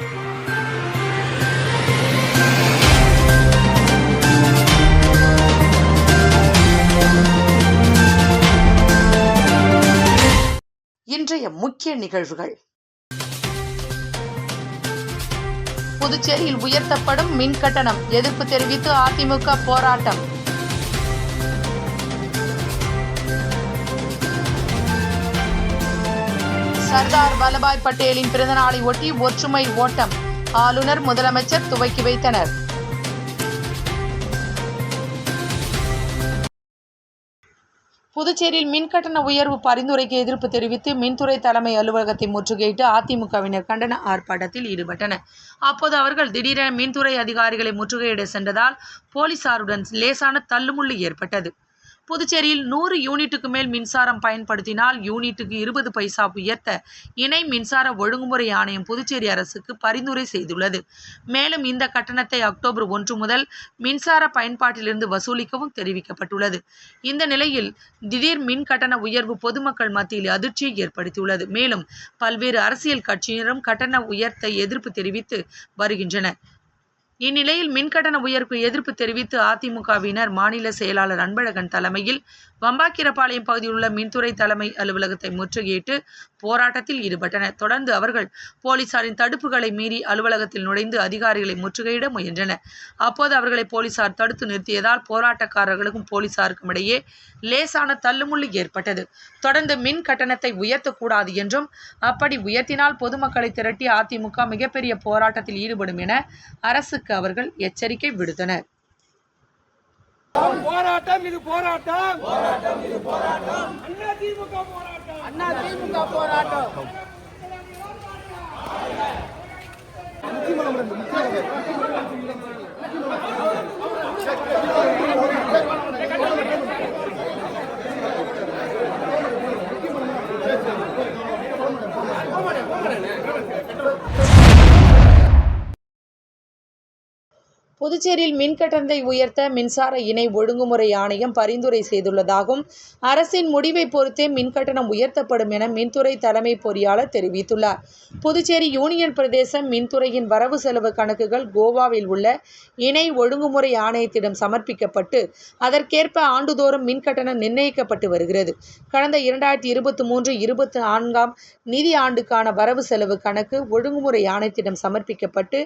இன்றைய முக்கிய நிகழ்வுகள். புதுச்சேரியில் உயர்த்தப்படும் மின் கட்டணம். எதிர்ப்பு தெரிவித்து அதிமுக போராட்டம். சர்தார் வல்லபாய் பட்டேலின் பிறந்தநாளை ஒட்டி ஒற்றுமை ஓட்டம். ஆளுநர் முதலமைச்சர் துவக்கி வைத்தனர். புதுச்சேரியில் மின்கட்டண உயர்வு பரிந்துரைக்கு எதிர்ப்பு தெரிவித்து மின்துறை தலைமை அலுவலகத்தை முற்றுகையிட்டு அதிமுகவினர் கண்டன ஆர்ப்பாட்டத்தில் ஈடுபட்டனர். அப்போது அவர்கள் திடீரென மின்துறை அதிகாரிகளை முற்றுகையிட சென்றதால் போலீசாருடன் லேசான தள்ளுமுள்ளு ஏற்பட்டது. புதுச்சேரியில் நூறு யூனிட்டுக்கு மேல் மின்சாரம் பயன்படுத்தினால் யூனிட்டுக்கு இருபது பைசா உயர்த்த இணை மின்சார ஒழுங்குமுறை ஆணையம் புதுச்சேரி அரசுக்கு பரிந்துரை செய்துள்ளது. மேலும் இந்த கட்டணத்தை அக்டோபர் ஒன்று முதல் மின்சார பயன்பாட்டிலிருந்து வசூலிக்கவும் தெரிவிக்கப்பட்டுள்ளது. இந்த நிலையில் திடீர் மின் கட்டண உயர்வு பொதுமக்கள் மத்தியில் அதிர்ச்சியை ஏற்படுத்தியுள்ளது. மேலும் பல்வேறு அரசியல் கட்சியினரும் கட்டண உயர்த்த எதிர்ப்பு தெரிவித்து வருகின்றனர். இந்நிலையில் மின்கட்டண உயர்வுக்கு எதிர்ப்பு தெரிவித்து அதிமுகவினர் மாநில செயலாளர் அன்பழகன் தலைமையில் வம்பாக்கீரபாளையம் பகுதியில் உள்ள மின்துறை தலைமை அலுவலகத்தை முற்றுகையிட்டு போராட்டத்தில் ஈடுபட்டனர். தொடர்ந்து அவர்கள் போலீசாரின் தடுப்புகளை மீறி அலுவலகத்தில் நுழைந்து அதிகாரிகளை முற்றுகையிட முயன்றனர். அப்போது அவர்களை போலீசார் தடுத்து நிறுத்தியதால் போராட்டக்காரர்களுக்கும் போலீசாருக்கும் இடையே லேசான தள்ளுமுள்ளு ஏற்பட்டது. தொடர்ந்து மின் கட்டணத்தை உயர்த்தக்கூடாது என்றும் அப்படி உயர்த்தினால் பொதுமக்களை திரட்டி அதிமுக மிகப்பெரிய போராட்டத்தில் ஈடுபடும் என அரசுக்கு அவர்கள் எச்சரிக்கை விடுத்தனர். போராட்டம் இது போராட்டம். போராட்டம் இது போராட்டம். அண்ணா திமுக போராட்டம். அண்ணா திமுக போராட்டம். புதுச்சேரியில் மின் கட்டணத்தை உயர்த்த மின்சார இணை ஒழுங்குமுறை ஆணையம் பரிந்துரை செய்துள்ளதாகவும் அரசின் முடிவை பொறுத்தே மின் கட்டணம் உயர்த்தப்படும் என மின்துறை தலைமை பொறியாளர் தெரிவித்துள்ளார். புதுச்சேரி யூனியன் பிரதேச மின்துறையின் வரவு செலவு கணக்குகள் கோவாவில் உள்ள இணை ஒழுங்குமுறை ஆணையத்திடம் சமர்ப்பிக்கப்பட்டு அதற்கேற்ப ஆண்டுதோறும் மின் கட்டணம் நிர்ணயிக்கப்பட்டு வருகிறது. கடந்த இரண்டாயிரத்தி இருபத்தி மூன்று இருபத்தி நான்காம் நிதி ஆண்டுக்கான வரவு செலவு கணக்கு ஒழுங்குமுறை ஆணையத்திடம் சமர்ப்பிக்கப்பட்டு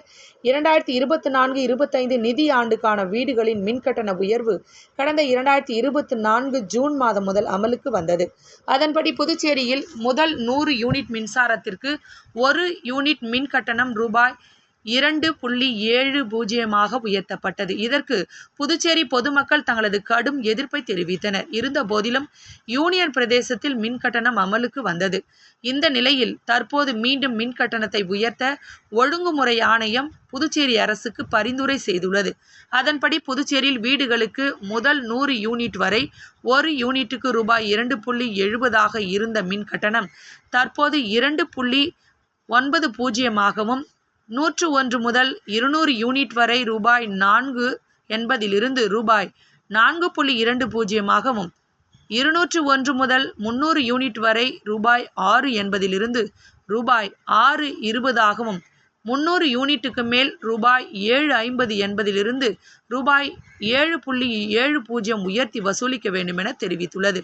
இரண்டாயிரத்தி இருபத்தி நான்கு இருபத்தைந்து நிதி ஆண்டுக்கான வீடுகளின் மின்கட்டண உயர்வு கடந்த இரண்டாயிரத்தி இருபத்தி நான்கு ஜூன் மாதம் முதல் அமலுக்கு வந்தது. அதன்படி புதுச்சேரியில் முதல் நூறு யூனிட் மின்சாரத்திற்கு ஒரு யூனிட் மின் கட்டணம் ரூபாய் இரண்டு புள்ளி ஏழு பூஜ்ஜியமாக உயர்த்தப்பட்டது. இதற்கு புதுச்சேரி பொதுமக்கள் தங்களது கடும் எதிர்ப்பை தெரிவித்தனர். இருந்த போதிலும் யூனியன் பிரதேசத்தில் மின் கட்டணம் அமலுக்கு வந்தது. இந்த நிலையில் தற்போது மீண்டும் மின் கட்டணத்தை உயர்த்த ஒழுங்குமுறை ஆணையம் புதுச்சேரி அரசுக்கு பரிந்துரை செய்துள்ளது. அதன்படி புதுச்சேரியில் வீடுகளுக்கு முதல் நூறு யூனிட் வரை ஒரு யூனிட்டுக்கு ரூபாய் இரண்டு புள்ளி எழுபதாக இருந்த மின் கட்டணம் தற்போது இரண்டு புள்ளி ஒன்பது பூஜ்ஜியமாகவும் நூற்று ஒன்று முதல் இருநூறு யூனிட் வரை ரூபாய் நான்கு எண்பதிலிருந்து ரூபாய் நான்கு புள்ளி இரண்டு பூஜ்ஜியமாகவும் இருநூற்று ஒன்று முதல் முன்னூறு யூனிட் வரை ரூபாய் ஆறு எண்பதிலிருந்து ரூபாய் ஆறு இருபதாகவும் முன்னூறு யூனிட்டுக்கு மேல் ரூபாய் ஏழு ஐம்பது என்பதிலிருந்து ரூபாய் ஏழு புள்ளி ஏழு பூஜ்ஜியம் உயர்த்தி வசூலிக்க வேண்டும் என தெரிவித்துள்ளது.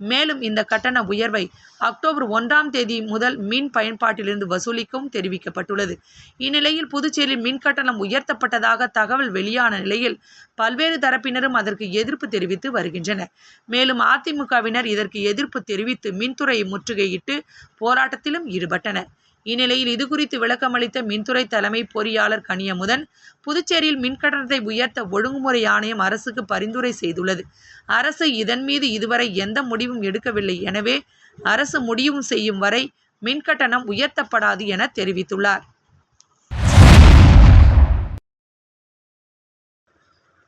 மேலும் இந்த கட்டண உயர்வை அக்டோபர் ஒன்றாம் தேதி முதல் மின் பயன்பாட்டிலிருந்து வசூலிக்கவும் தெரிவிக்கப்பட்டுள்ளது. இந்நிலையில் புதுச்சேரியில் மின் கட்டணம் உயர்த்தப்பட்டதாக தகவல் வெளியான நிலையில் பல்வேறு தரப்பினரும் அதற்கு எதிர்ப்பு தெரிவித்து வருகின்றனர். மேலும் அதிமுகவினர் இதற்கு எதிர்ப்பு தெரிவித்து மின்துறையை முற்றுகையிட்டு போராட்டத்திலும் ஈடுபட்டனர். இந்நிலையில் இதுகுறித்து விளக்கமளித்த மின்துறை தலைமை பொறியாளர் கனியமுதன் புதுச்சேரியில் மின் கட்டணத்தை உயர்த்த ஒழுங்குமுறை ஆணையம் அரசுக்கு பரிந்துரை செய்துள்ளது. அரசு இதன் மீது இதுவரை எந்த முடிவும் எடுக்கவில்லை. எனவே அரசு முடிவும் செய்யும் வரை மின் கட்டணம் உயர்த்தப்படாது என தெரிவித்துள்ளார்.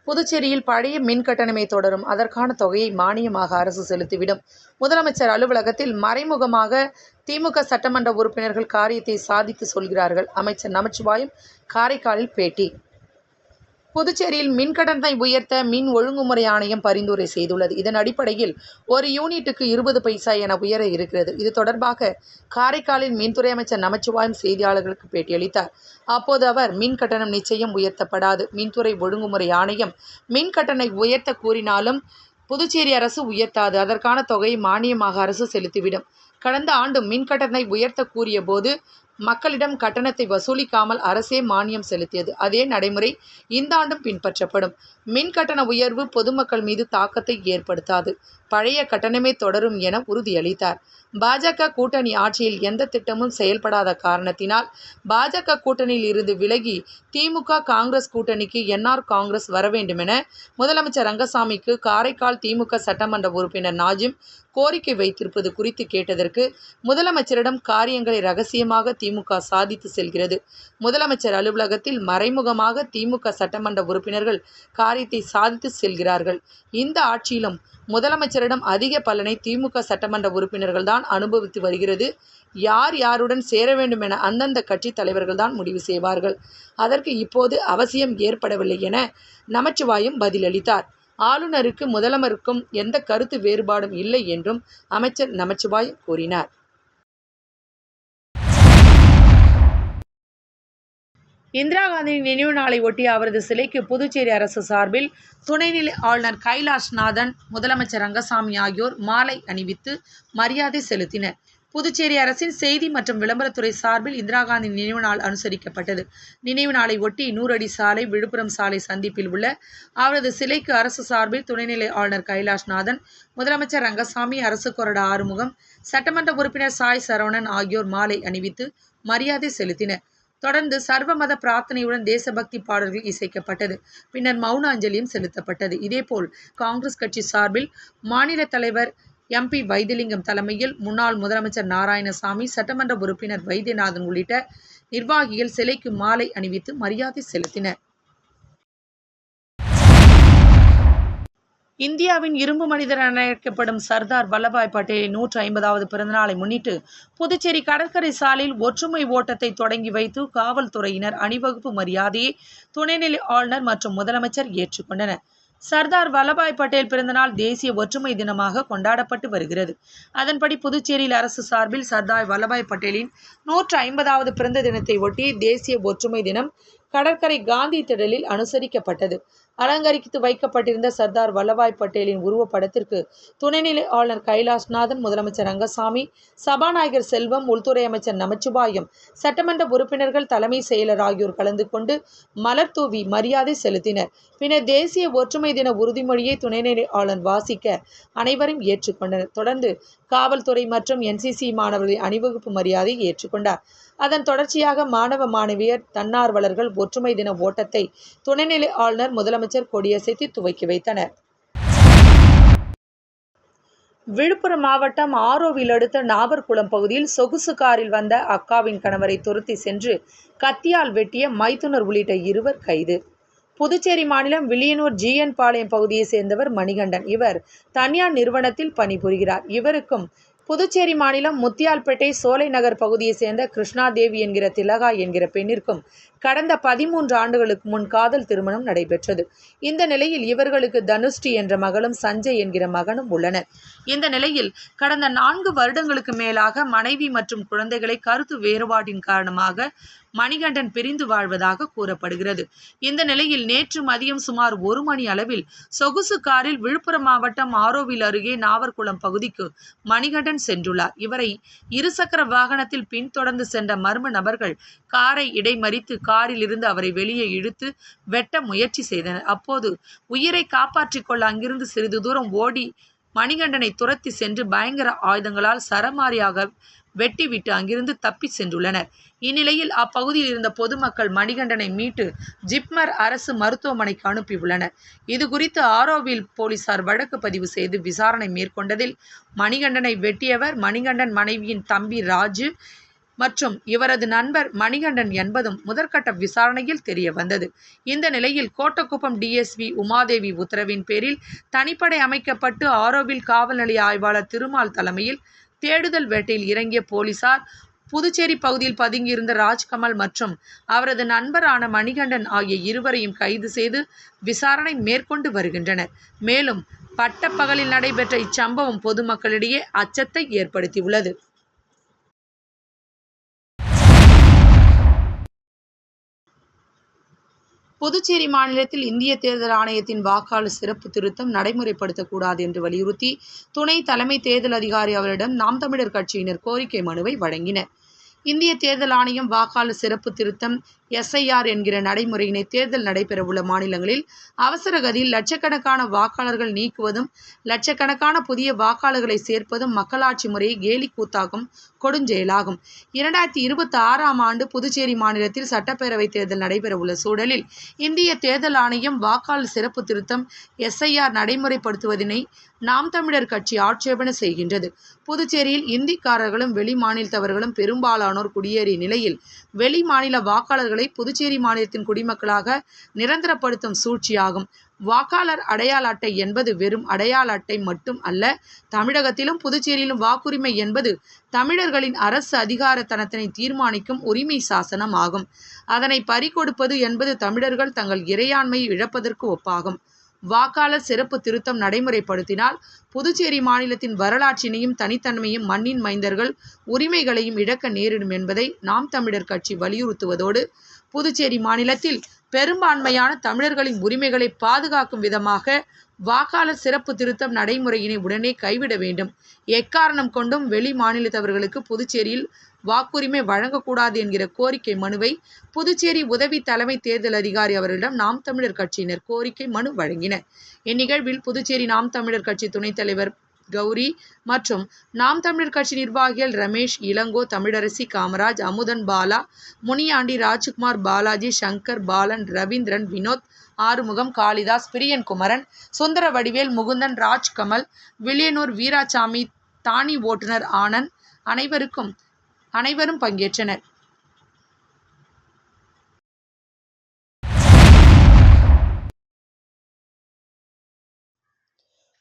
புதுச்சேரியில் பழைய மின் கட்டணமே தொடரும். அதற்கான தொகையை மானியமாக அரசு செலுத்திவிடும். முதலமைச்சர் அலுவலகத்தில் மறைமுகமாக திமுக சட்டமன்ற உறுப்பினர்கள் காரியத்தை சாதித்து சொல்கிறார்கள். அமைச்சர் நமச்சிவாயம் காரைக்காலில் பேட்டி புதுச்சேரியில் மின்கடனை உயர்த்த மின் ஒழுங்குமுறை ஆணையம் பரிந்துரை செய்துள்ளது. இதன் அடிப்படையில் ஒரு யூனிட்டுக்கு இருபது பைசா என உயர இருக்கிறது. இது தொடர்பாக காரைக்காலில் மின்துறை அமைச்சர் நமச்சிவாயம் செய்தியாளர்களுக்கு பேட்டியளித்தார். அப்போது அவர் மின் கட்டணம் நிச்சயம் உயர்த்தப்படாது. மின்துறை ஒழுங்குமுறை ஆணையம் மின் கட்டணை உயர்த்த கூறினாலும் புதுச்சேரி அரசு உயர்த்தாது. அதற்கான தொகையை மானியமாக அரசு செலுத்திவிடும். கடந்த ஆண்டு மின் கட்டணத்தை உயர்த்த கூறிய போது மக்களிடம் கட்டணத்தை வசூலிக்காமல் அரசே மானியம் செலுத்தியது. அதே நடைமுறை இந்த ஆண்டும் பின்பற்றப்படும். மின் கட்டண உயர்வு பொதுமக்கள் மீது தாக்கத்தை ஏற்படுத்தாது. பழைய கட்டணமே தொடரும் என உறுதியளித்தார். பாஜக கூட்டணி ஆட்சியில் எந்த திட்டமும் செயல்படாத காரணத்தினால் பாஜக கூட்டணியில் இருந்து விலகி திமுக காங்கிரஸ் கூட்டணிக்கு என்ஆர் காங்கிரஸ் வர வேண்டுமென முதலமைச்சர் ரங்கசாமிக்கு காரைக்கால் திமுக சட்டமன்ற உறுப்பினர் நாஜிம் கோரிக்கை வைத்திருப்பது குறித்து கேட்டதற்கு முதலமைச்சரிடம் காரியங்களை ரகசியமாக திமுக சாதித்து செல்கிறது. முதலமைச்சர் அலுவலகத்தில் மறைமுகமாக திமுக சட்டமன்ற உறுப்பினர்கள் காரியத்தை சாதித்து செல்கிறார்கள். இந்த ஆட்சியிலும் முதலமைச்சரிடம் அதிக பலனை திமுக சட்டமன்ற உறுப்பினர்கள் தான் அனுபவித்து வருகிறது. யார் யாருடன் சேர வேண்டும் என அந்தந்த கட்சி தலைவர்கள் தான் முடிவு செய்வார்கள். அதற்கு இப்போது அவசியம் ஏற்படவில்லை என நமச்சிவாயம் பதிலளித்தார். ஆளுநருக்கு முதலமருக்கும் எந்த கருத்து வேறுபாடும் இல்லை என்றும் அமைச்சர் நமச்சிவாயம் கூறினார். இந்திரா காந்தியின் நினைவு நாளை ஒட்டி அவரது சிலைக்கு புதுச்சேரி அரசு சார்பில் துணைநிலை ஆளுநர் கைலாஷ்நாதன் முதலமைச்சர் ரங்கசாமி ஆகியோர் மாலை அணிவித்து மரியாதை செலுத்தினர். புதுச்சேரி அரசின் செய்தி மற்றும் விளம்பரத்துறை சார்பில் இந்திரா காந்தி நினைவு நாள் அனுசரிக்கப்பட்டது. நினைவு நாளை ஒட்டி நூறடி சாலை விழுப்புரம் சாலை சந்திப்பில் உள்ள அவரது சிலைக்கு அரசு சார்பில் துணைநிலை ஆளுநர் கைலாஷ்நாதன் முதலமைச்சர் ரங்கசாமி அரசு கொறடா ஆறுமுகம் சட்டமன்ற உறுப்பினர் சாய் சரவணன் ஆகியோர் மாலை அணிவித்து மரியாதை செலுத்தினர். தொடர்ந்து சர்வமத பிரார்த்தனையுடன் தேசபக்தி பாடல்கள் இசைக்கப்பட்டது. பின்னர் மௌன அஞ்சலியும் செலுத்தப்பட்டது. இதேபோல் காங்கிரஸ் கட்சி சார்பில் மாநில தலைவர் எம்பி வைத்திலிங்கம் தலைமையில் முன்னாள் முதலமைச்சர் நாராயணசாமி சட்டமன்ற உறுப்பினர் வைத்தியநாதன் உள்ளிட்ட நிர்வாகிகள் சிலைக்கு மாலை அணிவித்து மரியாதை செலுத்தினர். இந்தியாவின் இரும்பு மனிதர் என அழைக்கப்படும் சர்தார் வல்லபாய் பட்டேலின் நூற்று ஐம்பதாவது பிறந்தநாளை முன்னிட்டு புதுச்சேரி கடற்கரை சாலையில் ஒற்றுமை ஓட்டத்தை தொடங்கி வைத்து காவல்துறையினர் அணிவகுப்பு மரியாதையை துணைநிலை ஆளுநர் மற்றும் முதலமைச்சர் ஏற்றுக்கொண்டனர். சர்தார் வல்லபாய் பட்டேல் பிறந்தநாள் தேசிய ஒற்றுமை தினமாக கொண்டாடப்பட்டு வருகிறது. அதன்படி புதுச்சேரியில் அரசு சார்பில் சர்தார் வல்லபாய் பட்டேலின் நூற்று ஐம்பதாவது பிறந்த தினத்தை ஒட்டி தேசிய ஒற்றுமை தினம் கடற்கரை காந்தி திடலில் அனுசரிக்கப்பட்டது. அலங்கரித்து வைக்கப்பட்டிருந்த சர்தார் வல்லபாய் பட்டேலின் உருவப்படத்திற்கு துணைநிலை ஆளுநர் கைலாஷ்நாதன் முதலமைச்சர் ரங்கசாமி சபாநாயகர் செல்வம் உள்துறை அமைச்சர் நமச்சிவாயம் சட்டமன்ற உறுப்பினர்கள் தலைமை செயலர் ஆகியோர் கலந்து கொண்டு மலர் தூவி மரியாதை செலுத்தினர். பின்னர் தேசிய ஒற்றுமை தின உறுதிமொழியை துணைநிலை ஆளுநர் வாசிக்க அனைவரும் ஏற்றுக்கொண்டனர். தொடர்ந்து காவல்துறை மற்றும் என்சிசி மாணவர்களின் அணிவகுப்பு மரியாதை ஏற்றுக்கொண்டார். அதன் தொடர்ச்சியாக மாணவ மாணவியர் தன்னார்வலர்கள் ஒற்றுமை தின ஓட்டத்தை துணைநிலை ஆளுநர் முதலமைச்சர் கொடியசைத்து துவக்கி வைத்தனர். விழுப்புரம் மாவட்டம் ஆரோவில் அடுத்த நாவர்குளம் பகுதியில் சொகுசு காரில் வந்த அக்காவின் கணவரை துரத்தி சென்று கத்தியால் வெட்டிய மைத்துனர் உள்ளிட்ட இருவர் கைது. புதுச்சேரி மாநிலம் வில்லியனூர் ஜிஎன் பாளையம் பகுதியை சேர்ந்தவர் மணிகண்டன். இவர் தனியார் நிறுவனத்தில் பணிபுரிகிறார். இவருக்கும் புதுச்சேரி மாநிலம் முத்தியால்பேட்டை சோலை நகர் பகுதியை சேர்ந்த கிருஷ்ணா தேவி என்கிற திலகா என்கிற பெண்ணிற்கும் கடந்த பதிமூன்று ஆண்டுகளுக்கு முன் காதல் திருமணம் நடைபெற்றது. இந்த நிலையில் இவர்களுக்கு தனுஷ்டி என்ற மகளும் சஞ்சய் என்கிற மகனும் உள்ளனர். இந்த நிலையில் கடந்த நான்கு வருடங்களுக்கு மேலாக மனைவி மற்றும் குழந்தைகளை கருத்து வேறுபாட்டின் காரணமாக மணிகண்டன் பிரிந்து வாழ்வதாக கூறப்படுகிறது. இந்த நிலையில் நேற்று மதியம் சுமார் ஒரு மணி அளவில் சொகுசு காரில் விழுப்புரம் மாவட்டம் ஆரோவில் அருகே நாவர்குளம் பகுதிக்கு மணிகண்டன் சென்றுள்ளார். இவரை இருசக்கர வாகனத்தில் பின்தொடர்ந்து சென்ற மர்ம நபர்கள் காரை இடைமறித்து காரில் இருந்து அவரை வெளியே இழுத்து வெட்ட முயற்சி செய்தனர். அப்போது உயிரை காப்பாற்றிக் கொள்ள அங்கிருந்து சிறிது தூரம் ஓடி மணிகண்டனை துரத்தி சென்று பயங்கர ஆயுதங்களால் சரமாரியாக வெட்டிவிட்டு அங்கிருந்து தப்பி சென்றுள்ளனர். இந்நிலையில் அப்பகுதியில் இருந்த பொதுமக்கள் மணிகண்டனை மீட்டு ஜிப்மர் அரசு மருத்துவமனைக்கு அனுப்பியுள்ளனர். இது குறித்து ஆரோவில் போலீசார் வழக்கு பதிவு செய்து விசாரணை மேற்கொண்டதில் மணிகண்டனை வெட்டியவர் மணிகண்டன் மனைவியின் தம்பி ராஜு மற்றும் இவரது நண்பர் மணிகண்டன் என்பதும் முதற்கட்ட விசாரணையில் தெரிய வந்தது. இந்த நிலையில் கோட்டக்குப்பம் டிஎஸ்பி உமாதேவி உத்தரவின் பேரில் தனிப்படை அமைக்கப்பட்டு ஆரோவில் காவல் நிலைய ஆய்வாளர் திருமால் தலைமையில் தேடுதல் வேட்டையில் இறங்கிய போலீசார் புதுச்சேரி பகுதியில் பதுங்கியிருந்த ராஜ்கமல் மற்றும் அவரது நண்பரான மணிகண்டன் ஆகிய இருவரையும் கைது செய்து விசாரணை மேற்கொண்டு வருகின்றனர். மேலும் பட்டப்பகலில் நடைபெற்ற இச்சம்பவம் பொதுமக்களிடையே அச்சத்தை ஏற்படுத்தியுள்ளது. புதுச்சேரி மாநிலத்தில் இந்திய தேர்தல் ஆணையத்தின் வாக்காளர் சிறப்பு திருத்தம் நடைமுறைப்படுத்தக்கூடாது என்று வலியுறுத்தி துணை தலைமை தேர்தல் அதிகாரி அவரிடம் நாம் தமிழர் கட்சியினர் கோரிக்கை மனுவை வழங்கினர். இந்திய தேர்தல் ஆணையம் வாக்காளர் சிறப்பு திருத்தம் எஸ்ஐஆர் என்கிற நடைமுறையினை தேர்தல் நடைபெறவுள்ள மாநிலங்களில் அவசர கதியில் லட்சக்கணக்கான வாக்காளர்கள் நீக்குவதும் லட்சக்கணக்கான புதிய வாக்காளர்களை சேர்ப்பதும் மக்களாட்சி முறையை கேலி கூத்தாகும் கொடுஞ்செயலாகும். இரண்டாயிரத்தி இருபத்தி ஆறாம் ஆண்டு புதுச்சேரி மாநிலத்தில் சட்டப்பேரவை தேர்தல் நடைபெறவுள்ள சூழலில் இந்திய தேர்தல் ஆணையம் வாக்காளர் சிறப்பு திருத்தம் எஸ்ஐஆர் நடைமுறைப்படுத்துவதனை நாம் தமிழர் கட்சி ஆட்சேபனை செய்கின்றது. புதுச்சேரியில் இந்திக்காரர்களும் வெளிமாநிலத்தவர்களும் பெரும்பாலானோர் குடியேறிய நிலையில் வெளிமாநில வாக்காளர்கள் வாக்காளர்களை புதுச்சேரி மாநிலத்தின் குடிமக்களாக நிரந்தரப்படுத்தும் சூழ்ச்சியாகும். வாக்காளர் அடையாள அட்டை என்பது வெறும் அடையாள அட்டை மட்டும் அல்ல தமிழகத்திலும் புதுச்சேரியிலும் வாக்குரிமை என்பது தமிழர்களின் அரசு அதிகாரத்தனத்தினை தீர்மானிக்கும் உரிமை சாசனம் ஆகும் அதனை பறிகொடுப்பது என்பது தமிழர்கள் தங்கள் இறையாண்மையை இழப்பதற்கு ஒப்பாகும். வாக்காளர் சிறப்பு திருத்தம் நடைமுறைப்படுத்தினால் புதுச்சேரி மாநிலத்தின் வரலாற்றினையும் தனித்தன்மையும் மண்ணின் மைந்தர்கள் உரிமைகளையும் இழக்க நேரிடும் என்பதை நாம் தமிழர் கட்சி வலியுறுத்துவதோடு புதுச்சேரி மாநிலத்தில் பெரும்பான்மையான தமிழர்களின் உரிமைகளை பாதுகாக்கும் விதமாக வாக்காளர் சிறப்பு திருத்தம் நடைமுறையினை உடனே கைவிட வேண்டும். எக்காரணம் கொண்டும் வெளி மாநிலத்தவர்களுக்கு புதுச்சேரியில் வாக்குரிமை வழங்கக்கூடாது என்கிற கோரிக்கை மனுவை புதுச்சேரி உதவி தலைமை தேர்தல் அதிகாரி அவரிடம் நாம் தமிழர் கட்சியினர் கோரிக்கை மனு வழங்கினர். இந்நிகழ்வில் புதுச்சேரி நாம் தமிழர் கட்சி துணைத் தலைவர் கௌரி மற்றும் நாம் தமிழர் கட்சி நிர்வாகிகள் ரமேஷ் இளங்கோ தமிழரசி காமராஜ் அமுதன் பாலா முனியாண்டி ராஜ்குமார் பாலாஜி சங்கர் பாலன் ரவீந்திரன் வினோத் ஆறுமுகம் காளிதாஸ் பிரியன் குமரன் சுந்தர வடிவேல் முகுந்தன் ராஜ்கமல் வில்லியனூர் வீராசாமி தானி ஓட்டுநர் ஆனந்த் அனைவருக்கும் அனைவரும் பங்கேற்றனர்.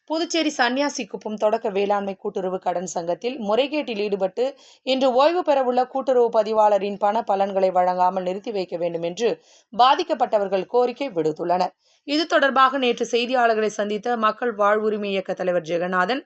புதுச்சேரி சன்னியாசி குப்பம் தொடக்க வேளாண்மை கூட்டுறவு கடன் சங்கத்தில் முறைகேட்டில் ஈடுபட்டு இன்று ஓய்வு பெறவுள்ள கூட்டுறவு பதிவாளரின் பண பலன்களை வழங்காமல் நிறுத்தி வைக்க வேண்டும் என்று பாதிக்கப்பட்டவர்கள் கோரிக்கை விடுத்துள்ளனர். இது தொடர்பாக நேற்று செய்தியாளர்களை சந்தித்த மக்கள் வாழ்வுரிமை இயக்க தலைவர் ஜெகநாதன்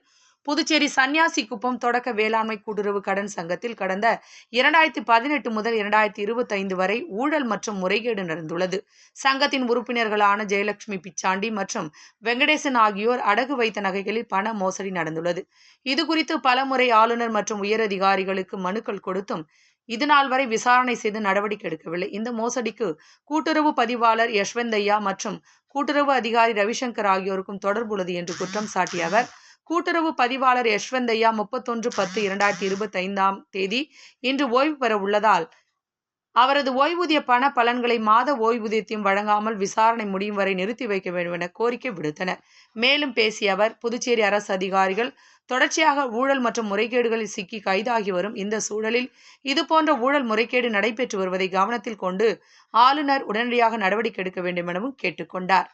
புதுச்சேரி சன்னியாசி குப்பம் தொடக்க வேளாண்மை கூட்டுறவு கடன் சங்கத்தில் கடந்த இரண்டாயிரத்தி பதினெட்டு முதல் இரண்டாயிரத்தி இருபத்தைந்து வரை ஊழல் மற்றும் முறைகேடு நடந்துள்ளது. சங்கத்தின் உறுப்பினர்களான ஜெயலட்சுமி பிச்சாண்டி மற்றும் வெங்கடேசன் ஆகியோர் அடகு வைத்த நகைகளில் பண மோசடி நடந்துள்ளது. இது குறித்து பலமுறை ஆளுநர் மற்றும் உயரதிகாரிகளுக்கு மனுக்கள் கொடுத்தும் இதுநாள் வரை விசாரணை செய்து நடவடிக்கை எடுக்கவில்லை. இந்த மோசடிக்கு கூட்டுறவு பதிவாளர் யஷ்வந்தையா மற்றும் கூட்டுறவு அதிகாரி ரவிசங்கர் ஆகியோருக்கும் தொடர்புள்ளது என்று குற்றம் சாட்டிய அவர் கூட்டுறவு பதிவாளர் யஷ்வந்தையா முப்பத்தொன்று பத்து இரண்டாயிரத்தி இருபத்தைந்தாம் தேதி இன்று ஓய்வு பெற உள்ளதால் அவரது ஓய்வூதிய பண பலன்களை மாத ஓய்வூதியத்தையும் வழங்காமல் விசாரணை முடியும் வரை நிறுத்தி வைக்க வேண்டும் என கோரிக்கை விடுத்தனர். மேலும் பேசிய அவர் புதுச்சேரி அரசு அதிகாரிகள் தொடர்ச்சியாக ஊழல் மற்றும் முறைகேடுகளில் சிக்கி கைதாகி வரும் இந்த சூழலில் இதுபோன்ற ஊழல் முறைகேடு நடைபெற்று வருவதை கவனத்தில் கொண்டு ஆளுநர் உடனடியாக நடவடிக்கை எடுக்க வேண்டும் எனவும் கேட்டுக்கொண்டார்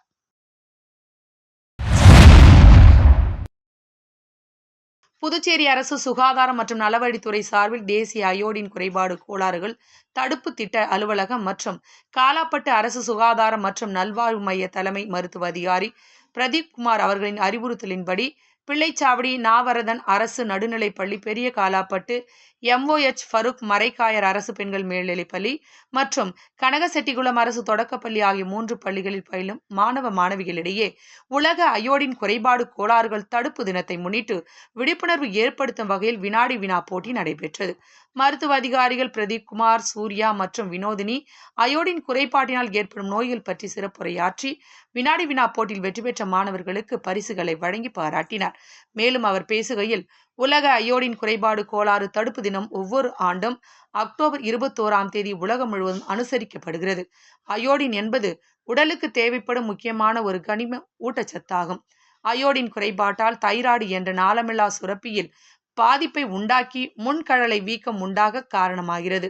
புதுச்சேரி அரசு சுகாதாரம் மற்றும் நலவழித்துறை சார்பில் தேசிய அயோடின் குறைபாடு கோளாறுகள் தடுப்பு திட்ட அலுவலகம் மற்றும் காலாப்பட்டு அரசு சுகாதாரம் மற்றும் நல்வாழ்வு மைய தலைமை மருத்துவ அதிகாரி பிரதீப் குமார் அவர்களின் அறிவுறுத்தலின்படி பிள்ளைச்சாவடி நாவரதன் அரசு நடுநிலைப்பள்ளி பெரிய காலாப்பட்டு எம்ஓஎச் ஃபருக் மரைக்காயர் அரசு பெண்கள் மேல்நிலைப்பள்ளி மற்றும் கனகசெட்டிகுளம் அரசு தொடக்கப்பள்ளி ஆகிய மூன்று பள்ளிகளில் பயிலும் மாணவ மாணவிகளிடையே உலக அயோடின் குறைபாடு கோளாறுகள் தடுப்பு தினத்தை முன்னிட்டு விழிப்புணர்வு ஏற்படுத்தும் வகையில் வினாடி வினா போட்டி நடைபெற்றது. மருத்துவ அதிகாரிகள் பிரதீப் குமார் சூர்யா மற்றும் வினோதினி அயோடின் குறைபாட்டினால் ஏற்படும் நோய்கள் பற்றி சிறப்புரையாற்றி வினாடி வினா போட்டியில் வெற்றி பெற்ற மாணவர்களுக்கு பரிசுகளை வழங்கி பாராட்டினார். மேலும் அவர் பேசுகையில் உலக அயோடின் குறைபாடு கோளாறு தடுப்பு தினம் ஒவ்வொரு ஆண்டும் அக்டோபர் இருபத்தோராம் தேதி உலகம் முழுவதும் அனுசரிக்கப்படுகிறது. அயோடின் என்பது உடலுக்கு தேவைப்படும் முக்கியமான ஒரு கனிம ஊட்டச்சத்தாகும். அயோடின் குறைபாட்டால் தைராய்டு என்ற நாளமில்லா சுரப்பியில் பாதிப்பை உண்டாக்கி முன்கழலை வீக்கம் உண்டாக காரணமாகிறது.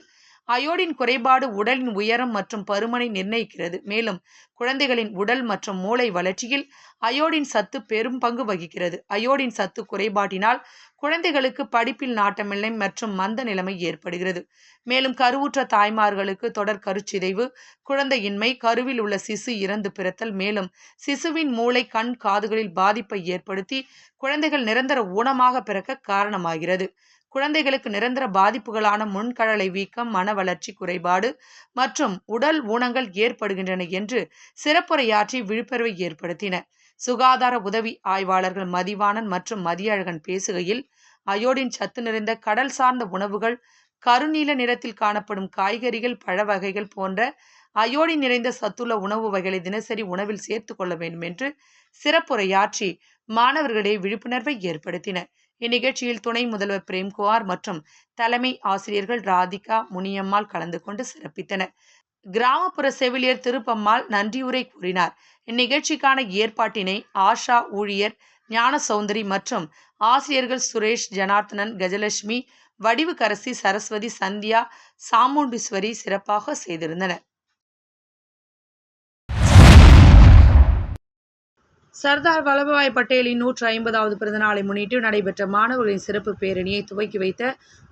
அயோடின் குறைபாடு உடலின் உயரம் மற்றும் பருமனை நிர்ணயிக்கிறது. மேலும் குழந்தைகளின் உடல் மற்றும் மூளை வளர்ச்சியில் அயோடின் சத்து பெரும் பங்கு வகிக்கிறது. அயோடின் சத்து குறைபாட்டினால் குழந்தைகளுக்கு படிப்பில் நாட்டமில்லை மற்றும் மந்த நிலைமை ஏற்படுகிறது. மேலும் கருவுற்ற தாய்மார்களுக்கு தொடர் கருச்சிதைவு குழந்தையின்மை கருவில் உள்ள சிசு இறந்து பிறத்தல் மேலும் சிசுவின் மூளை கண் காதுகளில் பாதிப்பை ஏற்படுத்தி குழந்தைகள் நிரந்தர ஊனமாக பிறக்க காரணமாகிறது. குழந்தைகளுக்கு நிரந்தர பாதிப்புகளான முன்கழலை வீக்கம் மன வளர்ச்சி குறைபாடு மற்றும் உடல் ஊனங்கள் ஏற்படுகின்றன என்று சிறப்புரையாற்றி விழிப்புணர்வை ஏற்படுத்தின. சுகாதார உதவி ஆய்வாளர்கள் மதிவாணன் மற்றும் மதியழகன் பேசுகையில் அயோடின் சத்து நிறைந்த கடல் சார்ந்த உணவுகள் கருநீல நிறத்தில் காணப்படும் காய்கறிகள் பழ வகைகள் போன்ற அயோடின் நிறைந்த சத்துள்ள உணவு வகைகளை தினசரி உணவில் சேர்த்து கொள்ள வேண்டும் என்று சிறப்புரையாற்றி மாணவர்களிடையே விழிப்புணர்வை ஏற்படுத்தினர் இந்நிகழ்ச்சியில் துணை முதல்வர் பிரேம்குமார் மற்றும் தலைமை ஆசிரியர்கள் ராதிகா முனியம்மாள் கலந்து கொண்டு சிறப்பித்தனர். கிராமப்புற செவிலியர் திருப்பம்மாள் நன்றியுரை கூறினார். இந்நிகழ்ச்சிக்கான ஏற்பாட்டினை ஆஷா ஊழியர் ஞான சௌந்தரி மற்றும் ஆசிரியர்கள் சுரேஷ் ஜனார்த்தனன் கஜலட்சுமி வடிவுக்கரசி சரஸ்வதி சந்தியா சாமுண்டீஸ்வரி சிறப்பாக செய்திருந்தனர். சர்தார் வல்லபாய் பட்டேலின் நூற்று ஐம்பதாவது பிறந்தநாளை முன்னிட்டு நடைபெற்ற மாணவர்களின் சிறப்பு பேரணியை துவக்கி வைத்த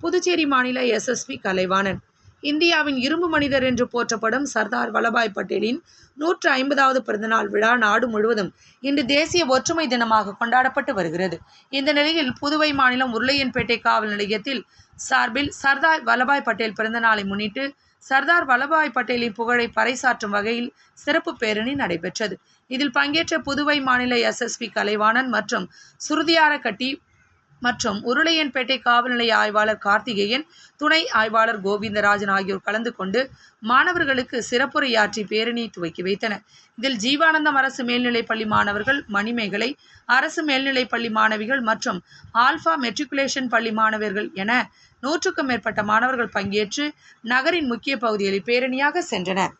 புதுச்சேரி மாநில எஸ்எஸ்பி கலைவாணன். இந்தியாவின் இரும்பு மனிதர் என்று போற்றப்படும் சர்தார் வல்லபாய் பட்டேலின் நூற்று ஐம்பதாவது பிறந்தநாள் விழா நாடு முழுவதும் இன்று தேசிய ஒற்றுமை தினமாக கொண்டாடப்பட்டு வருகிறது. இந்த நிலையில் புதுவை மாநிலம் உருளையன்பேட்டை காவல் நிலையத்தில் சார்பில் சர்தார் வல்லபாய் பட்டேல் பிறந்தநாளை முன்னிட்டு சர்தார் வல்லபாய் பட்டேலின் புகழை பறைசாற்றும் வகையில் சிறப்பு பேரணி நடைபெற்றது. இதில் பங்கேற்ற புதுவை மாநில எஸ்எஸ்பி கலைவாணன் மற்றும் சுருதியாரக்கட்டி மற்றும் உருளையன்பேட்டை காவல் நிலைய ஆய்வாளர் கார்த்திகேயன் துணை ஆய்வாளர் கோவிந்தராஜன் ஆகியோர் கலந்து கொண்டு மாணவர்களுக்கு சிறப்புரையாற்றி பேரணியை துவக்கி வைத்தனர். இதில் ஜீவானந்தம் அரசு மேல்நிலைப் பள்ளி மாணவர்கள் மணிமேகலை அரசு மேல்நிலைப் பள்ளி மாணவிகள் மற்றும் ஆல்பா மெட்ரிகுலேஷன் பள்ளி மாணவர்கள் என நூற்றுக்கும் மேற்பட்ட மாணவர்கள் பங்கேற்று நகரின் முக்கிய பகுதிகளில் பேரணியாக சென்றனர்.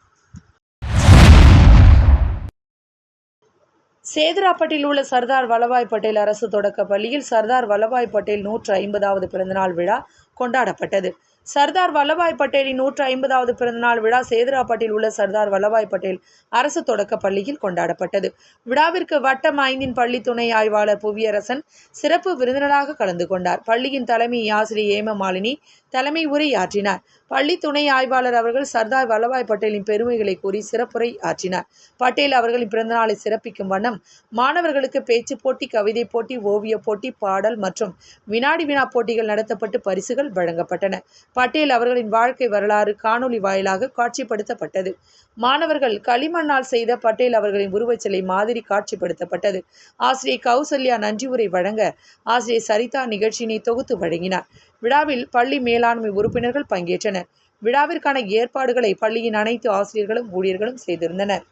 சேதுராப்பட்டில் உள்ள சர்தார் வல்லபாய் பட்டேல் அரசு தொடக்க பள்ளியில் சர்தார் வல்லபாய் பட்டேல் நூற்று ஐம்பதாவது பிறந்தநாள் விழா கொண்டாடப்பட்டது. சர்தார் வல்லபாய் பட்டேலின் நூற்று ஐம்பதாவது பிறந்தநாள் விழா சேதுராப்பட்டில் உள்ள சர்தார் வல்லபாய் பட்டேல் அரசு தொடக்க பள்ளியில் கொண்டாடப்பட்டது. விழாவிற்கு வட்டம் ஐந்தின் பள்ளி துணை ஆய்வாளர் புவியரசன் சிறப்பு விருந்தினராக கலந்து கொண்டார். பள்ளியின் தலைமை ஆசிரியர் ஏமமாலினி தலைமை உரையாற்றினார் பள்ளி துணை ஆய்வாளர் அவர்கள் சர்தார் வல்லபாய் பட்டேலின் பெருமைகளை கூறி சிறப்புரை ஆற்றினார். பட்டேல் அவர்களின் பிறந்தநாளை சிறப்பிக்கும் வண்ணம் மாணவர்களுக்கு பேச்சு போட்டி கவிதை போட்டி ஓவிய போட்டி பாடல் மற்றும் வினாடி வினா போட்டிகள் நடத்தப்பட்டு பரிசுகள் வழங்கப்பட்டன. பட்டேல் அவர்களின் வாழ்க்கை வரலாறு காணொளி வாயிலாக காட்சிப்படுத்தப்பட்டது. மாணவர்கள் களிமண்ணால் செய்த பட்டேல் அவர்களின் உருவச்சிலை மாதிரி காட்சிப்படுத்தப்பட்டது. ஆசிரியர் கௌசல்யா நன்றி உரை வழங்க ஆசிரியர் சரிதா நிகழ்ச்சியினை தொகுத்து வழங்கினார். விழாவில் பள்ளி மேலாண்மை உறுப்பினர்கள் பங்கேற்றனர். விழாவிற்கான ஏற்பாடுகளை பள்ளியின் அனைத்து ஆசிரியர்களும் ஊழியர்களும் செய்திருந்தனர்.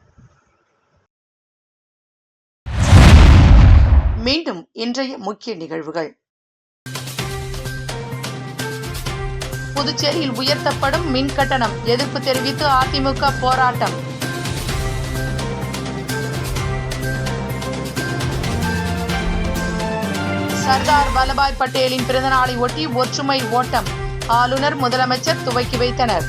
மீண்டும் இன்றைய முக்கிய நிகழ்வுகள். புதுச்சேரியில் உயர்த்தப்படும் மின் கட்டணம். எதிர்ப்பு தெரிவித்து அதிமுக போராட்டம். சர்தார் வல்லபாய் பட்டேலின் பிறந்தநாளை ஒட்டி ஒற்றுமை ஓட்டம். ஆளுநர் முதலமைச்சர் துவக்கி வைத்தனர்.